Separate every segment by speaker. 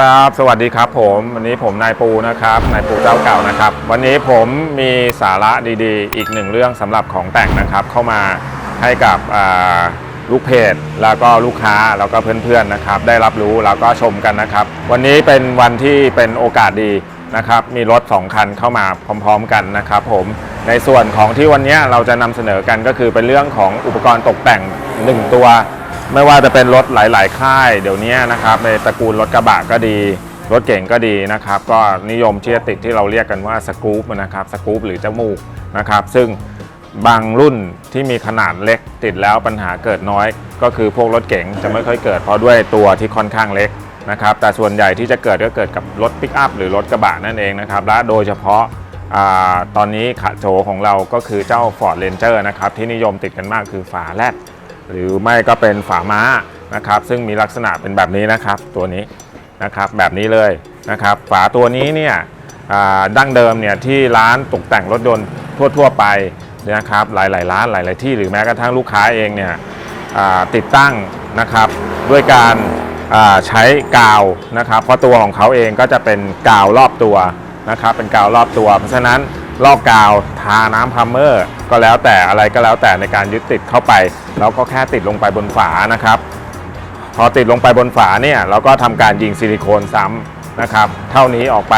Speaker 1: ครับ สวัสดีครับผมวันนี้ผมนายปูนะครับนายปูเจ้าเก่านะครับ วันนี้ผมมีสาระดีๆ อีกหนึ่งเรื่องสำหรับของแต่งนะครับ เข้ามาให้กับลูกเพจแล้วก็ลูกค้าแล้วก็เพื่อนๆนะครับ ได้รับรู้แล้วก็ชมกันนะครับ วันนี้เป็นวันที่เป็นโอกาสดีนะครับ มีรถ 2 คันเข้ามาพร้อม ๆ กันนะครับ ผมในส่วนของที่วันนี้เราจะนำเสนอกันก็คือเป็นเรื่องของอุปกรณ์ตกแต่ง 1 ตัว ไม่ว่าจะเป็นรถหลาย ๆ ค่าย เดี๋ยวนี้นะครับในตระกูลรถกระบะก็ดี รถเก่งก็ดีนะครับ ก็นิยมที่จะติดที่เราเรียกกันว่าสกู๊ปนะครับสกู๊ปหรือจมูกนะครับ ซึ่งบางรุ่นที่มีขนาดเล็กติดแล้วปัญหาเกิดน้อย ก็คือพวกรถเก๋งจะไม่ค่อยเกิดเพราะด้วยตัวที่ค่อนข้างเล็กนะครับแต่ส่วนใหญ่ที่จะเกิดก็เกิดกับรถปิกอัพหรือรถกระบะนั่นเองนะครับและโดยเฉพาะอาตอนนี้ขาโจของเราก็คือเจ้า Ford Ranger นะครับที่นิยมติดกันมากคือฝาแรด หรือไม่ก็เป็นฝาม้านะครับ ซึ่งมีลักษณะเป็นแบบนี้นะครับ ตัวนี้นะครับแบบนี้เลยนะครับ ฝาตัวนี้เนี่ยดั้งเดิมเนี่ยที่ร้านตกแต่งรถยนต์ทั่ว ๆ ไปนะครับหลายๆร้านหลาย ๆ ที่หรือแม้กระทั่งลูกค้าเองเนี่ยติดตั้งนะครับด้วยการใช้กาวนะครับ เพราะตัวของเขาเองก็จะเป็นกาวรอบตัวนะครับ เป็นกาวรอบตัว เพราะฉะนั้น ลอกกาว ทาน้ำพัมเมอร์ ก็แล้วแต่อะไรก็แล้วแต่ในการยึดติดเข้าไป แล้วก็แค่ติดลงไปบนฝานะครับ พอติดลงไปบนฝาเนี่ยเราก็ทำการยิงซิลิโคนซ้ำนะครับ เท่านี้ออกไป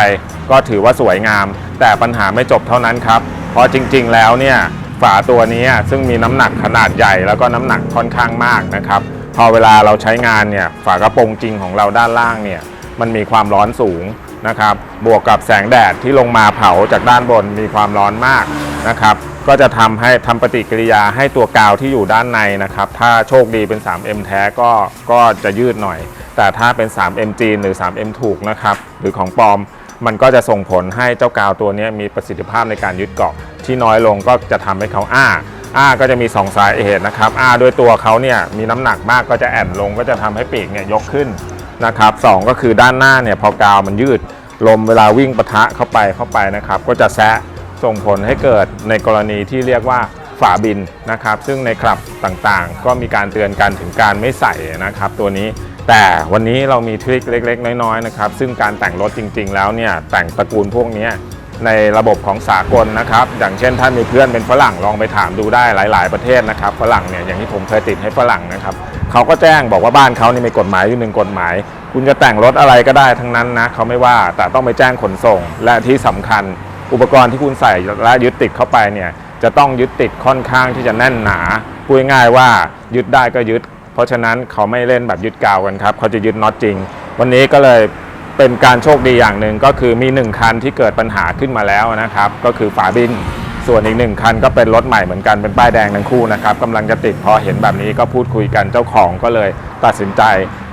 Speaker 1: ก็ถือว่าสวยงาม แต่ปัญหาไม่จบเท่านั้นครับ เพราะจริงๆแล้วเนี่ยฝาตัวนี้ซึ่งมีน้ำหนักขนาดใหญ่แล้วก็น้ำหนักค่อนข้างมากนะครับ พอเวลาเราใช้งานเนี่ยฝากระโปรงจริงของเราด้านล่างเนี่ยมันมีความร้อนสูง นะครับ บวกกับแสงแดดที่ลงมาเผาจากด้านบนมีความร้อนมากนะครับ ก็จะทำให้ทำปฏิกิริยาให้ตัวกาวที่อยู่ด้านในนะครับ ถ้าโชคดีเป็น 3M แท้ก็ก็จะยืดหน่อย แต่ถ้าเป็น 3M จีนหรือ 3M ถูกนะครับ หรือของปลอมมันก็จะส่งผลให้เจ้ากาวตัวนี้มีประสิทธิภาพในการยึดเกาะ ที่น้อยลงก็จะทำให้เขาอ้าอ้าก็จะมี 2 สาเหตุนะครับอ้าด้วยตัวเขาเนี่ยมีน้ำหนักมากก็จะแอ่นลงก็จะทำให้ปีกเนี่ยยกขึ้น นะครับสองก็คือด้านหน้าเนี่ยพอกาวมันยืดลมเวลาวิ่งปะทะเข้าไปเข้าไปนะครับ ก็จะแซะส่งผลให้เกิดในกรณีที่เรียกว่าฝาบินนะครับ ซึ่งในคลับต่างๆ ก็มีการเตือนกันถึงการไม่ใส่นะครับ ตัวนี้แต่วันนี้เรามีทริคเล็ก ๆ น้อยๆนะครับ ซึ่งการแต่งรถจริง ๆ แล้วเนี่ยแต่งตระกูลพวกนี้ในระบบของสากลนะครับ อย่างเช่นถ้ามีเพื่อนเป็นฝรั่งลองไปถามดูได้หลาย ๆ ประเทศนะครับฝรั่งเนี่ยอย่างที่ผมเคยติดให้ฝรั่งนะครับ เขาก็แจ้งบอกว่าบ้านเขานี่มีกฎหมายอยู่หนึ่งกฎหมาย คุณจะแต่งรถอะไรก็ได้ทั้งนั้นนะเขาไม่ว่าแต่ต้องไปแจ้งขนส่ง และที่สำคัญ อุปกรณ์ที่คุณใส่และยึดติดเข้าไปเนี่ยจะต้องยึดติดค่อนข้างที่จะแน่นหนาพูดง่ายว่ายึดได้ก็ยึด เพราะฉะนั้นเขาไม่เล่นแบบยึดกาวกันครับเขาจะยึดน็อตจริง วันนี้ก็เลยเป็นการโชคดีอย่างหนึ่งก็คือมีหนึ่งคันที่เกิดปัญหาขึ้นมาแล้วนะครับ ก็คือฝาบิน ส่วนอีกหนึ่งคันก็เป็นรถใหม่เหมือนกันเป็นป้ายแดงทั้งคู่นะครับกำลังจะติดพอเห็นแบบนี้ก็พูดคุยกันเจ้าของก็เลยตัดสินใจ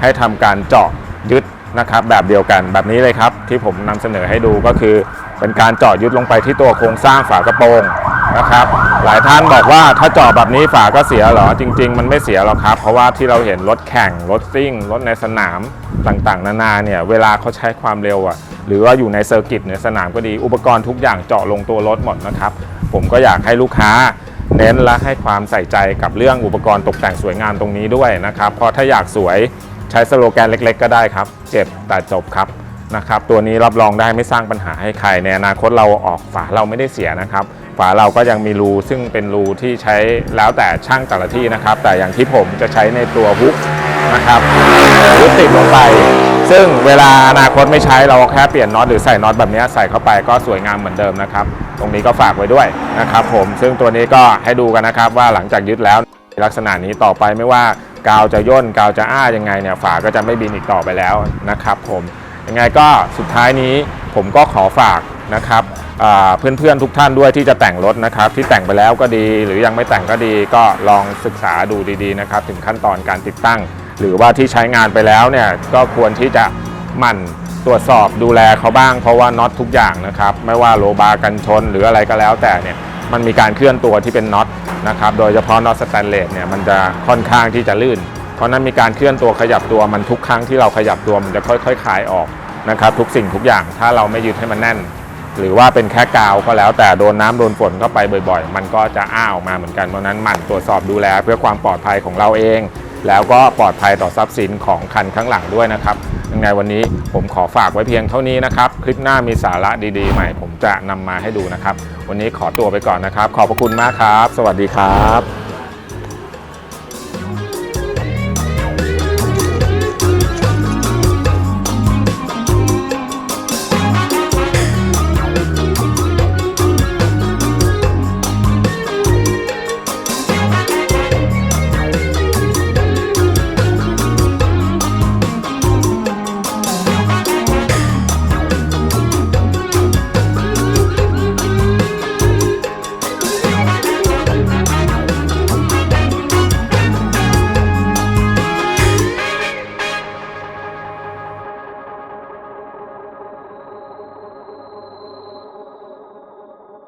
Speaker 1: ให้ทำการเจาะยึดนะครับแบบเดียวกันแบบนี้เลยครับที่ผมนำเสนอให้ดูก็คือ เป็นการเจาะยึดลงไปที่ตัวโครงสร้างฝากระโปรง นะครับหลายท่านบอกว่าถ้าเจาะแบบนี้ฝาก็เสียเหรอจริง ๆ มันไม่เสียหรอกครับ เพราะว่าที่เราเห็นรถแข่งรถซิ่งรถในสนามต่างๆ นานาเนี่ยเวลาเขาใช้ความเร็วอะหรือว่าอยู่ในเซอร์กิตในสนามก็ดีอุปกรณ์ทุกอย่างเจาะลงตัวรถหมดนะครับ ผมก็อยากให้ลูกค้าเน้นและให้ความใส่ใจกับเรื่องอุปกรณ์ตกแต่งสวยงามตรงนี้ด้วยนะครับเพราะถ้าอยากสวยใช้สโลแกนเล็ก ๆ ก็ได้ครับ เจ็บแต่จบครับนะครับตัวนี้รับรองได้ไม่สร้างปัญหาให้ใครในอนาคตเราออกฝาเราไม่ได้เสียนะครับ ฝาเราก็ยังมีรูซึ่งเป็นรูที่ใช้แล้วแต่ช่างแต่ละที่นะครับ แต่อย่างที่ผมจะใช้ในตัวฮุกนะครับฮุกติดลงไป ซึ่งเวลาอนาคตไม่ใช้เราแค่เปลี่ยนน็อตหรือใส่น็อตแบบนี้ใส่เข้าไปก็สวยงามเหมือนเดิมนะครับ ตรงนี้ก็ฝากไว้ด้วยนะครับผมซึ่งตัวนี้ก็ให้ดูกันนะครับว่าหลังจากยึดแล้วลักษณะนี้ต่อไปไม่ว่ากาวจะย่นกาวจะอ้ายังไงเนี่ยฝาก็จะไม่บินอีกต่อไปแล้วนะครับ ผมยังไงก็สุดท้ายนี้ผมก็ขอฝากนะครับ เพื่อนๆทุกท่านด้วยที่จะแต่งรถนะครับ ที่แต่งไปแล้วก็ดี หรือยังไม่แต่งก็ดีก็ลองศึกษาดูดีๆนะครับ ถึงขั้นตอนการติดตั้ง หรือว่าที่ใช้งานไปแล้วเนี่ยก็ควรที่จะหมั่นตรวจสอบดูแลเขาบ้างเพราะว่าน็อตทุกอย่างนะครับ ไม่ว่าโลบาร์กันชนหรืออะไรก็แล้วแต่เนี่ยมันมีการเคลื่อนตัวที่เป็นน็อตนะครับ โดยเฉพาะน็อตสแตนเลสเนี่ยมันจะค่อนข้างที่จะลื่น เพราะฉะนั้นมีการเคลื่อนตัวขยับตัวมันทุกครั้งที่เราขยับตัวมันจะค่อยๆคลายออกนะครับ ทุกสิ่งทุกอย่างถ้าเราไม่ยึดให้มันแน่น หรือว่าเป็นแค่กาวก็แล้วแต่โดนน้ำโดนฝนเข้าไปบ่อยๆ มันก็จะอ้าออกมาเหมือนกันเพราะนั้นหมั่นตรวจสอบดูแลเพื่อความปลอดภัยของเราเอง แล้วก็ปลอดภัยต่อทรัพย์สินของคันข้างหลังด้วยนะครับยังไงวันนี้ผมขอฝากไว้เพียงเท่านี้นะครับ คลิปหน้ามีสาระดีๆ ใหม่ ผมจะนำมาให้ดูนะครับ วันนี้ขอตัวไปก่อนนะครับ ขอบพระคุณมากครับ สวัสดีครับ